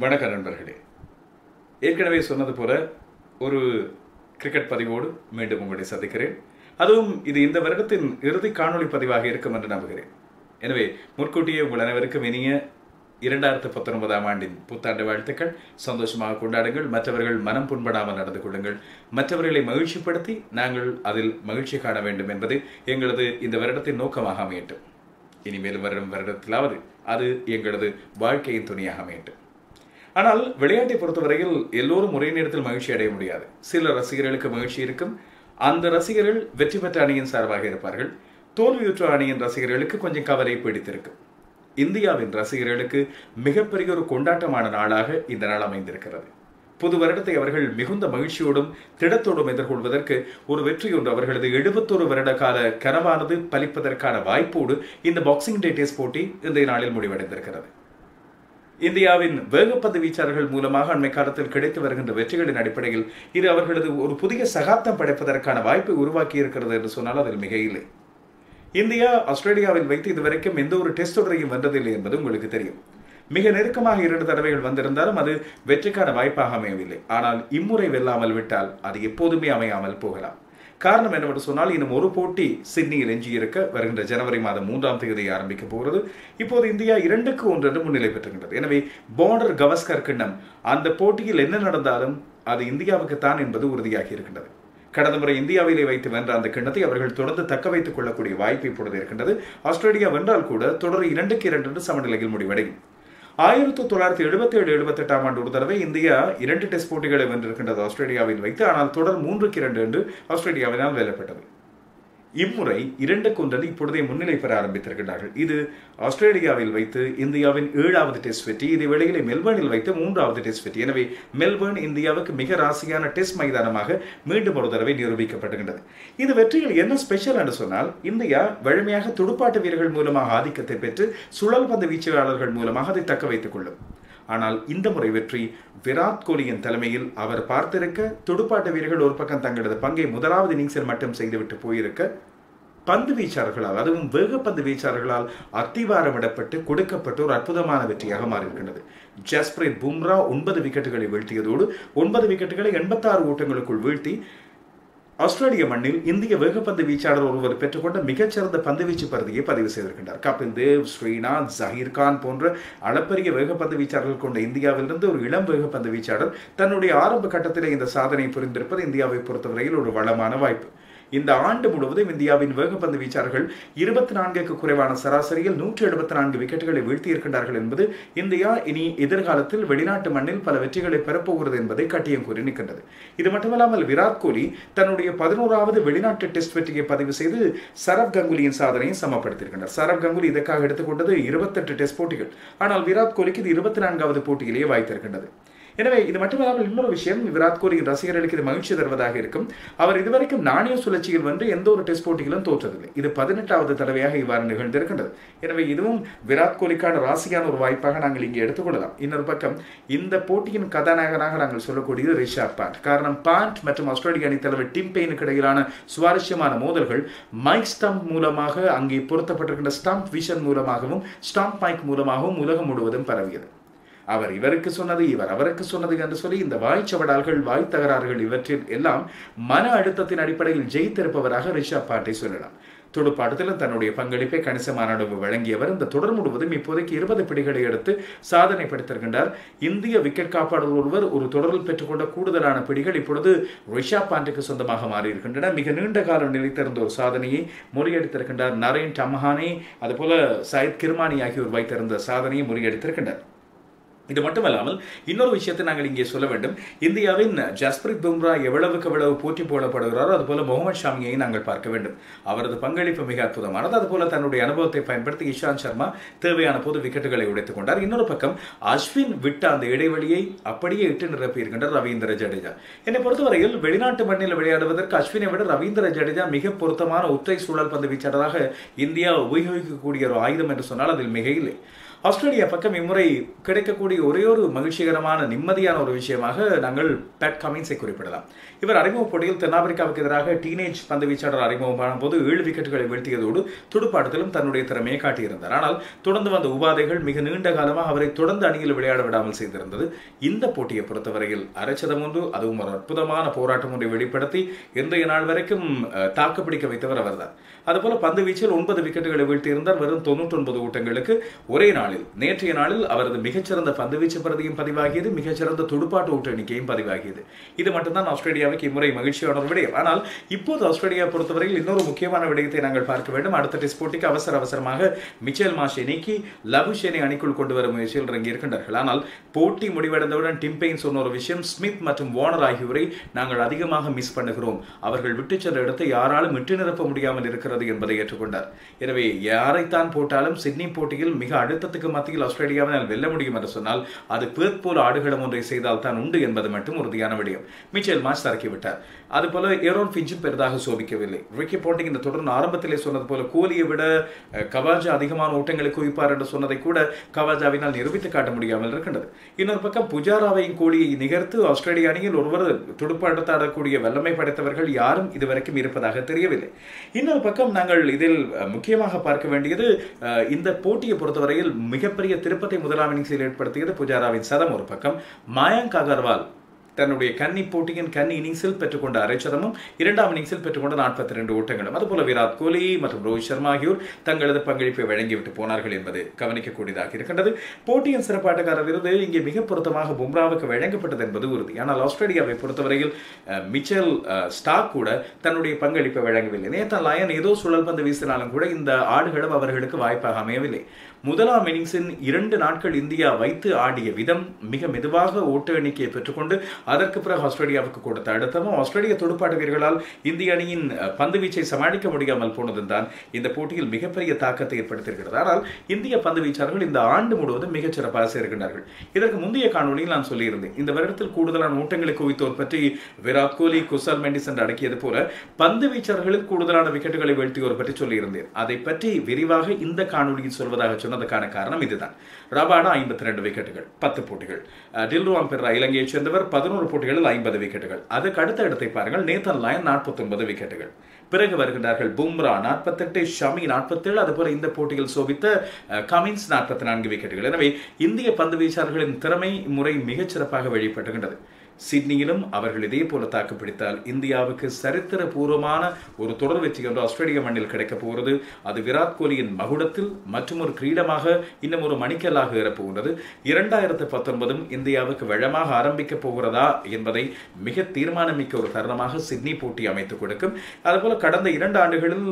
வணக்க நண்பர்களே. ஏற்கனவே சொன்னது போல ஒரு கிரிக்கெட் பதிவோடு மீண்டும் உங்களை சந்திக்கிறேன். அதுவும் இது இந்த வருடத்தின் இறுதி காணொளி பதிவாக இருக்கும் என்று நம்புகிறேன். எனவே முற்கூட்டியே உங்கள் அனைவருக்கும் இனிய இரண்டாயிரத்து பத்தொன்பதாம் ஆண்டின் புத்தாண்டு வாழ்த்துக்கள். சந்தோஷமாக கொண்டாடுங்கள். மற்றவர்கள் மனம் புண்படாமல் நடந்து கொள்ளுங்கள். மற்றவர்களை மகிழ்ச்சிப்படுத்தி நாங்கள் அதில் மகிழ்ச்சி காண வேண்டும் என்பது எங்களது இந்த வருடத்தின் நோக்கமாக அமையட்டும். இனிமேலும் வரும் வருடத்திலாவது அது எங்களது வாழ்க்கையின் துணையாக அமையட்டும். ஆனால் விளையாட்டை பொறுத்தவரையில் எல்லோரும் ஒரே நேரத்தில் மகிழ்ச்சி அடைய முடியாது. சில ரசிகர்களுக்கு மகிழ்ச்சி இருக்கும். அந்த ரசிகர்கள் வெற்றி பெற்ற அணியின் சார்பாக இருப்பார்கள். தோல்வியுற்ற அணியின் ரசிகர்களுக்கு கொஞ்சம் கவலை பிடித்திருக்கும். இந்தியாவின் ரசிகர்களுக்கு மிகப்பெரிய ஒரு கொண்டாட்டமான நாளாக இந்த நாள் அமைந்திருக்கிறது. புது வருடத்தை அவர்கள் மிகுந்த மகிழ்ச்சியோடும் திடத்தோடும் எதிர்கொள்வதற்கு ஒரு வெற்றி ஒன்று அவர்களது எழுபத்தோரு வருட கால கனவானது பலிப்பதற்கான வாய்ப்போடு இந்த பாக்ஸிங் டே டெஸ்ட் போட்டி இந்த நாளில் முடிவடைந்திருக்கிறது. இந்தியாவின் வேகப்பந்து வீச்சாளர்கள் மூலமாக அண்மை காலத்தில் கிடைத்து வருகின்ற வெற்றிகளின் அடிப்படையில் இது அவர்களது ஒரு புதிய சகாப்தம் படைப்பதற்கான வாய்ப்பை உருவாக்கி இருக்கிறது என்று சொன்னால் அதில் மிக இல்லை இந்தியா ஆஸ்திரேலியாவில் வைத்து இதுவரைக்கும் எந்த ஒரு டெஸ்ட் தொடரையும் வென்றதில்லை என்பது உங்களுக்கு தெரியும். மிக நெருக்கமாக இரண்டு தடவைகள் வந்திருந்தாலும் அது வெற்றிக்கான வாய்ப்பாக அமையவில்லை. ஆனால் இம்முறை வெல்லாமல் விட்டால் அது எப்போதுமே அமையாமல் போகலாம். காரணம் என்னவென்று சொன்னால் இன்னும் ஒரு போட்டி சிட்னியில் எஞ்சியிருக்க வருகின்ற ஜனவரி மாதம் மூன்றாம் தேதி ஆரம்பிக்க போகிறது. இப்போது இந்தியா இரண்டுக்கு ஒன்று என்று முன்னிலை பெற்றுகின்றது. எனவே பார்டர் கவஸ்கர் கிண்ணம் அந்த போட்டியில் என்ன நடந்தாலும் அது இந்தியாவுக்கு தான் என்பது உறுதியாகி இருக்கின்றது. கடந்த முறை இந்தியாவிலே வைத்து வென்ற அந்த கிண்ணத்தை அவர்கள் தொடர்ந்து தக்க வைத்துக் கொள்ளக்கூடிய வாய்ப்பு இப்பொழுது இருக்கின்றது. ஆஸ்திரேலியா வென்றால் கூட தொடர் இரண்டுக்கு இரண்டு என்று சமநிலையில் முடிவடையும். ஆயிரத்தி தொள்ளாயிரத்தி எழுபத்தி ஏழு எழுபத்தி எட்டாம் ஆண்டு ஒரு தடவை இந்தியா இரண்டு டெஸ்ட் போட்டிகளை வென்றிருக்கின்றது ஆஸ்திரேலியாவில் வைத்து ஆனால் தொடர் மூன்றுக்கு இரண்டு என்று ஆஸ்திரேலியாவினால் வெல்லப்பட்டது. இம்முறை இரண்டு ஒன்றன் இப்பொழுதே முன்னிலை பெற ஆரம்பித்திருக்கிறார்கள் இது ஆஸ்திரேலியாவில் வைத்து இந்தியாவின் ஏழாவது டெஸ்ட் வெற்றி இதே வேளையிலே மெல்பர்னில் வைத்து மூன்றாவது டெஸ்ட் வெற்றி. எனவே மெல்பர்ன் இந்தியாவுக்கு மிக ராசியான டெஸ்ட் மைதானமாக மீண்டும் ஒரு தடவை நிரூபிக்கப்படுகின்றது இந்த வெற்றியில் என்ன ஸ்பெஷல் என்று சொன்னால் இந்தியா வலிமையாக துடுப்பாட்டு வீரர்கள் மூலமாக ஆதிக்கத்தை பெற்று சுழல் பந்து வீச்சாளர்கள் மூலமாக அதை தக்க வைத்துக் கொள்ளும். ஆனால் இந்த முறை வெற்றி விராட் கோலியின் தலைமையில் அவர் பார்த்திருக்க துடுப்பாட்ட வீரர்கள் ஒரு பக்கம் தங்களது பங்கை முதலாவது இன்னிங்ஸில் மட்டும் செய்துவிட்டு போயிருக்க பந்து வீச்சாளர்களால் அதுவும் வேகப்பந்து வீச்சாளர்களால் அத்திவாரமிடப்பட்டு கொடுக்கப்பட்ட ஒரு அற்புதமான வெற்றியாக மாறியிருக்கின்றது. ஜஸ்பிரீத் பும்ரா ஒன்பது விக்கெட்டுகளை வீழ்த்தியதோடு ஒன்பது விக்கெட்டுகளை எண்பத்தாறு ஓட்டங்களுக்குள் வீழ்த்தி ஆஸ்திரேலிய மண்ணில் இந்திய வேகப்பந்து வீச்சாளர் ஒருவர் பெற்றுக்கொண்ட மிகச்சிறந்த பந்துவீச்சு பருதியை பதிவு செய்திருக்கின்றார். கபில் தேவ் ஸ்ரீநாத் ஜஹீர்கான் போன்ற அளப்பரிய வேகப்பந்து வீச்சாளர்கள் கொண்ட இந்தியாவிலிருந்து ஒரு இளம் வேகப்பந்து வீச்சாளர் தன்னுடைய ஆரம்ப கட்டத்திலே இந்த சாதனை புரிந்திருப்பது இந்தியாவை பொறுத்தவரையில் ஒரு வளமான வாய்ப்பு. இந்த ஆண்டு முழுவதும் இந்தியாவின் வேகப்பந்து வீச்சாளர்கள் இருபத்தி நான்குக்கு குறைவான சராசரியில் நூற்றி எழுபத்தி நான்கு விக்கெட்டுகளை வீழ்த்தியிருக்கின்றார்கள் என்பது இந்தியா இனி எதிர்காலத்தில் வெளிநாட்டு மண்ணில் பல வெற்றிகளை பெறப்போகிறது என்பதை கட்டியம் கூறி நிற்கின்றது. இது மட்டுமல்லாமல் விராட் கோலி தன்னுடைய பதினோராவது வெளிநாட்டு டெஸ்ட் வெற்றியை பதிவு செய்து சரவ் கங்குலியின் சாதனையை சமப்படுத்தியிருக்கின்றார். சரப் கங்குலி இதற்காக எடுத்துக்கொண்டது இருபத்தெட்டு டெஸ்ட் போட்டிகள். ஆனால் விராட் கோலிக்கு இது இருபத்தி நான்காவது போட்டியிலேயே வாய்த்திருக்கின்றது. எனவே இது மட்டுமல்லாமல் இன்னொரு விஷயம் விராட் கோலியின் ரசிகர்களுக்கு இது மகிழ்ச்சி தருவதாக இருக்கும். அவர் இதுவரைக்கும் நாணய சுழற்சியில் வந்து எந்த ஒரு டெஸ்ட் போட்டியிலும் தோற்றதில்லை. இது பதினெட்டாவது தடவையாக இவ்வாறு நிகழ்ந்திருக்கின்றது. எனவே இதுவும் விராட் கோலிக்கான ராசியான ஒரு வாய்ப்பாக நாங்கள் இங்கே எடுத்துக்கொள்ளலாம் இன்னொரு பக்கம் இந்த போட்டியின் கதாநாயகனாக நாங்கள் சொல்லக்கூடியது ரிஷாப் பாண்ட். காரணம் பாண்ட் மற்றும் ஆஸ்திரேலிய அணி தலைவர் டிம் பெயினுக்கு இடையிலான சுவாரஸ்யமான மோதல்கள் மைக் ஸ்டம்ப் மூலமாக அங்கே பொருத்தப்பட்டிருக்கின்ற ஸ்டம்ப் விஷன் மூலமாகவும் ஸ்டம்ப் மைக் மூலமாகவும் உலகம் முழுவதும் பரவியது. அவர் இவருக்கு சொன்னது இவர் அவருக்கு சொன்னது என்று சொல்லி இந்த வாய்ச்சவடால்கள் வாய் தகராறுகள் இவற்றில் எல்லாம் மன அழுத்தத்தின் அடிப்படையில் ஜெயித்திருப்பவராக ரிஷப் பாட்டை சொல்லலாம். துடுப்பாட்டத்திலும் தன்னுடைய பங்களிப்பை கணிசமான அளவு வழங்கியவர். இந்த தொடர் முழுவதும் இப்போதைக்கு இருபது பிடிகளை எடுத்து சாதனை படுத்திருக்கின்றார். இந்திய விக்கெட் காப்பாளர் ஒருவர் ஒரு தொடரில் பெற்றுக்கொண்ட கூடுதலான பிடிகள் இப்பொழுது ரிஷா பாண்டுக்கு சொந்தமாக மாறியிருக்கின்றன. மிக நீண்ட காலம் நிலைத்திருந்த ஒரு சாதனையை முறியடித்திருக்கின்றார். நரேன் டம்ஹானே அதுபோல சயித் கிர்மானி ஆகியோர் வைத்திருந்த சாதனையை முறியடித்திருக்கின்றனர் இது மட்டுமல்லாமல் இன்னொரு விஷயத்தை நாங்கள் இங்கே சொல்ல வேண்டும். இந்தியாவின் ஜஸ்பிரித் பும்ரா எவ்வளவுக்கு எவ்வளவு போட்டி போடப்படுகிறாரோ அதுபோல முகமது ஷாமியை நாங்கள் பார்க்க வேண்டும். அவரது பங்களிப்பு மிக அற்புதமானது. அதுபோல தன்னுடைய அனுபவத்தை பயன்படுத்தி இஷாந்த் சர்மா தேவையான பொது விக்கெட்டுகளை உடைத்துக் கொண்டார். இன்னொரு பக்கம் அஸ்வின் விட்ட அந்த இடைவெளியை அப்படியே இட்டு நிரப்பியிருக்கின்றார் ரவீந்திர ஜடேஜா. என்னை பொறுத்தவரையில் வெளிநாட்டு மண்ணில் விளையாடுவதற்கு அஸ்வினை விட ரவீந்திர ஜடேஜா மிக பொருத்தமான ஒற்றை சூழல் பந்து வீச்சாளராக இந்தியா உபயோகிக்கக்கூடிய ஒரு ஆயுதம் என்று சொன்னால் அதில் மிக இல்லை ஆஸ்திரேலியா பக்கம் இம்முறை கிடைக்கக்கூடிய ஒரே ஒரு மகிழ்ச்சிகரமான நிம்மதியான ஒரு விஷயமாக நாங்கள் பேட் கமின்ஸை குறிப்பிடலாம். இவர் அறிமுக போட்டியில் தென்னாப்பிரிக்காவுக்கு எதிராக டீனேஜ் பந்து வீச்சாளர் அறிமுகமான போது ஏழு விக்கெட்டுகளை வீழ்த்தியதோடு துடுப்பாட்டத்திலும் தன்னுடைய திறமையை காட்டியிருந்தார். ஆனால் தொடர்ந்து வந்த உபாதைகள் மிக நீண்ட காலமாக அவரை தொடர்ந்து அணியில் விளையாட விடாமல் செய்திருந்தது. இந்த போட்டியை பொறுத்தவரையில் அரைச்சதம் ஒன்று அதுவும் ஒரு அற்புதமான போராட்டம் ஒன்றை வெளிப்படுத்தி இன்றைய நாள் வரைக்கும் தாக்குப்பிடிக்க வைத்தவர் அவர்தான். அதுபோல பந்து வீச்சில் ஒன்பது விக்கெட்டுகளை வீழ்த்தியிருந்தார். வெறும் தொண்ணூற்றி ஒன்பது ஓட்டங்களுக்கு ஒரே நாள் நாளில். நேற்றைய நாளில் அவரது மிகச்சிறந்த பந்துவீச்சு பிரதியும் பதிவாகியது மிகச்சிறந்த துடுப்பாட்ட ஓட்ட எண்ணிக்கையும் பதிவாகியது. இது மட்டும்தான் ஆஸ்திரேலியாவுக்கு இம்முறை மகிழ்ச்சியான ஒரு விடயம். ஆனால் இப்போது ஆஸ்திரேலியா பொறுத்தவரையில் இன்னொரு முக்கியமான விடயத்தை நாங்கள் பார்க்க வேண்டும். அடுத்த டெஸ்ட் போட்டிக்கு அவசர அவசரமாக மிச்சேல் மாஷை நீக்கி லபுஷேனை அணிக்குள் கொண்டு வரும் முயற்சியில் இறங்கியிருக்கின்றார்கள். ஆனால் போட்டி முடிவடைந்தவுடன் டிம்பெயின் சொன்ன ஒரு விஷயம் ஸ்மித் மற்றும் வார்னர் ஆகியோரை நாங்கள் அதிகமாக மிஸ் பண்ணுகிறோம். அவர்கள் விட்டுச் சென்ற இடத்தை யாராலும் விட்டு நிரப்ப முடியாமல் இருக்கிறது என்பதை ஏற்றுக்கொண்டார். எனவே யாரைத்தான் போட்டாலும் சிட்னி போட்டியில் மிக அழுத்தத்துக்கு மத்தியில் ஆஸ்திரேலியாவினால் வெல்ல முடியும் என்று சொன்னால் அது பேர்த் போல ஆடுகளம் ஒன்றை செய்தால் தான் உண்டு என்பது மட்டும் உறுதியான விடயம். மிச்சேல் மாஸ் தரக்கிவிட்டார் அதுபோல ஏரோன் பிஞ்சும் பெரிதாக சோபிக்கவில்லை. ரிக்கி போண்டிங் இந்த தொடர்ந்து ஆரம்பத்திலே சொன்னது போல கோலியை விட கவாஜா அதிகமான ஓட்டங்களை குவிப்பார் என்று சொன்னதை கூட கவாஜாவினால் நிரூபித்து காட்ட முடியாமல் இருக்கின்றது. இன்னொரு பக்கம் புஜாராவையும் கோலியை நிகர்த்து ஆஸ்திரேலிய அணியில் ஒருவர் துடுப்பாடத்தாடக்கூடிய வல்லமை படைத்தவர்கள் யாரும் இதுவரைக்கும் இருப்பதாக தெரியவில்லை. இன்னொரு பக்கம் நாங்கள் இதில் முக்கியமாக பார்க்க வேண்டியது இந்த போட்டியை பொறுத்தவரையில் மிகப்பெரிய திருப்பத்தை முதலாம் இன்னிங்ஸில் ஏற்படுத்தியது புஜாராவின் சதம் ஒரு பக்கம். மயங்க் அகர்வால் தன்னுடைய கன்னி போட்டியின் கன்னி இன்னிங்ஸில் பெற்றுக்கொண்ட அரைச்சதமும் இரண்டாம் இன்னிங்ஸில் பெற்றுக்கொண்ட நாற்பத்தி ரெண்டு ஓட்டங்களும். அதுபோல விராட் கோலி மற்றும் ரோஹித் சர்மா ஆகியோர் தங்களது பங்களிப்பை வழங்கிவிட்டு போனார்கள் என்பது கவனிக்கக்கூடியதாக இருக்கின்றது. போட்டியின் சிறப்பாட்டக்காரர் விருது இங்கே மிக பொருத்தமாக பும்ராவுக்கு வழங்கப்பட்டது என்பது உறுதி. ஆனால் ஆஸ்திரேலியாவை பொறுத்தவரையில் மிச்சல் ஸ்டாக் கூட தன்னுடைய பங்களிப்பை வழங்கவில்லை. நேத்தன் லயன் ஏதோ சுழல் பந்து வீசினாலும் கூட இந்த ஆடுகளும் அவர்களுக்கு வாய்ப்பாக அமையவில்லை. முதலாம் இன்னிங்ஸின் இரண்டு நாட்கள் இந்தியா வைத்து ஆடிய விதம் மிக மெதுவாக ஓட்ட எண்ணிக்கையை பெற்றுக்கொண்டு அதற்கு பிறகு ஆஸ்திரேலியாவுக்கு கொடுத்த அழுத்தமும் ஆஸ்திரேலிய துடுப்பாட்ட வீரர்களால் இந்திய அணியின் பந்து வீச்சை சமாளிக்க முடியாமல் போனதும் தான் இந்த போட்டியில் மிகப்பெரிய தாக்கத்தை ஏற்படுத்தியிருக்கிறது. ஆனால் இந்திய பந்து வீச்சாளர்கள் இந்த ஆண்டு முழுவதும் மிகச் சிறப்பாக சேர்க்கின்றார்கள் இதற்கு முந்தைய காணொலியில் நான் சொல்லியிருந்தேன் இந்த வருடத்தில் கூடுதலான ஓட்டங்களை குவித்தோர் பற்றி விராட் கோலி குசல் மெண்டிஸ் என்று அடக்கியது போல பந்து வீச்சாளர்களில் கூடுதலான விக்கெட்டுகளை வீழ்த்தியோர் பற்றி சொல்லியிருந்தேன். அதை பற்றி விரிவாக இந்த காணொலியில் சொல்வதாக சொன்னதுக்கான காரணம் இதுதான். ரபாடா ஐம்பத்தி ரெண்டு விக்கெட்டுகள் பத்து போட்டிகள். அஹ், டில்ருவாம் பெர்ரா இலங்கையைச் சேர்ந்தவர் பதினோரு போட்டிகளில் ஐம்பது விக்கெட்டுகள். அதுக்கு அடுத்த இடத்தை பாருங்கள். நேத்தன் லயன் நாற்பத்தி விக்கெட்டுகள். பிறகு வருகின்றார்கள் பும்ரா நாற்பத்தெட்டு ஷமி நாற்பத்தேழு அதுபோல இந்த போட்டியில் சோபித்த கமின்ஸ் நாற்பத்தி நான்கு விக்கெட்டுகள். எனவே இந்திய பந்து வீச்சாளர்களின் திறமை முறை மிகச்சிறப்பாக வெளிப்பட்டுகின்றது. சிட்னியிலும் அவர்கள் இதே போல தாக்குப்பிடித்தால் இந்தியாவுக்கு சரித்திர பூர்வமான ஒரு தொடர் வெற்றி என்று ஆஸ்திரேலிய மண்ணில் கிடைக்கப் போகிறது. அது விராட் கோலியின் மகுடத்தில் மற்றும் ஒரு கிரீடமாக இன்னும் ஒரு மணிக்கல்லாக ஏறப்போகிறது இரண்டாயிரத்து பத்தொன்பதும் இந்தியாவுக்கு வளமாக ஆரம்பிக்கப் போகிறதா என்பதை மிக தீர்மானமிக்க ஒரு தருணமாக சிட்னி போட்டி அமைத்துக் கொடுக்கும். அதுபோல கடந்த இரண்டு ஆண்டுகளில்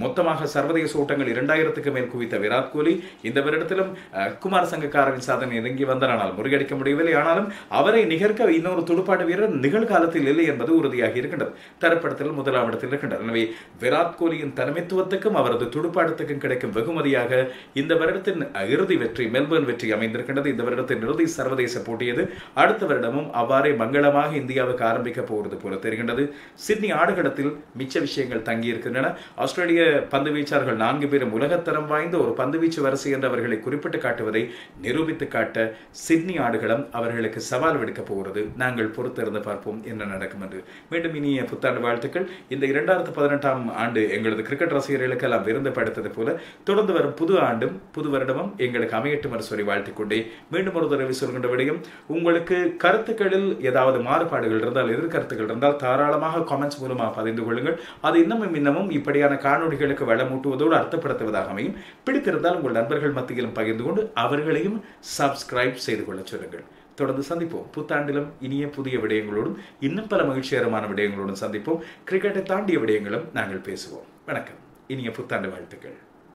மொத்தமாக சர்வதேச ஓட்டங்கள் இரண்டாயிரத்துக்கு மேல் குவித்த விராட் கோலி இந்த வருடத்திலும் அஹ், குமார் சங்கக்காரவின் சாதனை நெருங்கி வந்தார். ஆனால் முறியடிக்க முடியவில்லை. ஆனாலும் அவரை நிகர்க்க இன்னும் இன்னொரு துடுப்பாட்ட வீரர் நிகழ்காலத்தில் இல்லை என்பது உறுதியாக இருக்கின்றது. தரப்படத்தில் முதலாம் இடத்தில் இருக்கின்றார் எனவே விராட் கோலியின் தலைமைத்துவத்துக்கும் அவரது துடுப்பாட்டத்துக்கும் கிடைக்கும் வெகுமதியாக இந்த வருடத்தின் இறுதி வெற்றி மெல்பர்ன் வெற்றி அமைந்திருக்கின்றது. இந்த வருடத்தின் இறுதி சர்வதேச போட்டியது அடுத்த வருடமும் அவ்வாறே மங்களமாக இந்தியாவுக்கு ஆரம்பிக்க போகிறது போல தெரிகின்றது. சிட்னி ஆடுகளத்தில் மிச்ச விஷயங்கள் தங்கியிருக்கின்றன. ஆஸ்திரேலிய பந்து வீச்சாளர்கள் நான்கு பேரும் உலகத்தரம் வாய்ந்த ஒரு பந்துவீச்சு வரிசை என்று அவர்களை குறிப்பிட்டு காட்டுவதை நிரூபித்து காட்ட சிட்னி ஆடுகளம் அவர்களுக்கு சவால் விடுக்க போகிறது. நாங்கள் பொறுத்திருந்து பார்ப்போம் என்ன நடக்கும் என்று. மீண்டும் இனிய புத்தாண்டு வாழ்த்துக்கள். இந்த இரண்டாயிரத்து பதினெட்டாம் ஆண்டு எங்களது கிரிக்கெட் ரசிகர்களுக்கு எல்லாம் விருந்து படுத்தது போல தொடர்ந்து வரும் புது ஆண்டும் புது வருடமும் எங்களுக்கு அமையட்டும் என்று சொல்லி வாழ்த்திக் கொண்டே மீண்டும் ஒரு தடவை சொல்கின்ற விடயம். உங்களுக்கு கருத்துக்களில் ஏதாவது மாறுபாடுகள் இருந்தால் எதிர்கருத்துக்கள் இருந்தால் தாராளமாக காமெண்ட்ஸ் மூலமாக பதிந்து கொள்ளுங்கள். அது இன்னமும் இன்னமும் இப்படியான காணொளிகளுக்கு வளமூட்டுவதோடு அர்த்தப்படுத்துவதாக அமையும். பிடித்திருந்தால் உங்கள் நண்பர்கள் மத்தியிலும் பகிர்ந்து கொண்டு அவர்களையும் சப்ஸ்கிரைப் செய்து கொள்ளச் சொல்லுங்கள். தொடர்ந்து சந்திப்போம். புத்தாண்டிலும் இனிய புதிய விடயங்களோடும் இன்னும் பல மகிழ்ச்சிகரமான விடயங்களோடும் சந்திப்போம். கிரிக்கெட்டை தாண்டிய விடயங்களும் நாங்கள் பேசுவோம். வணக்கம். இனிய புத்தாண்டு வாழ்த்துக்கள்.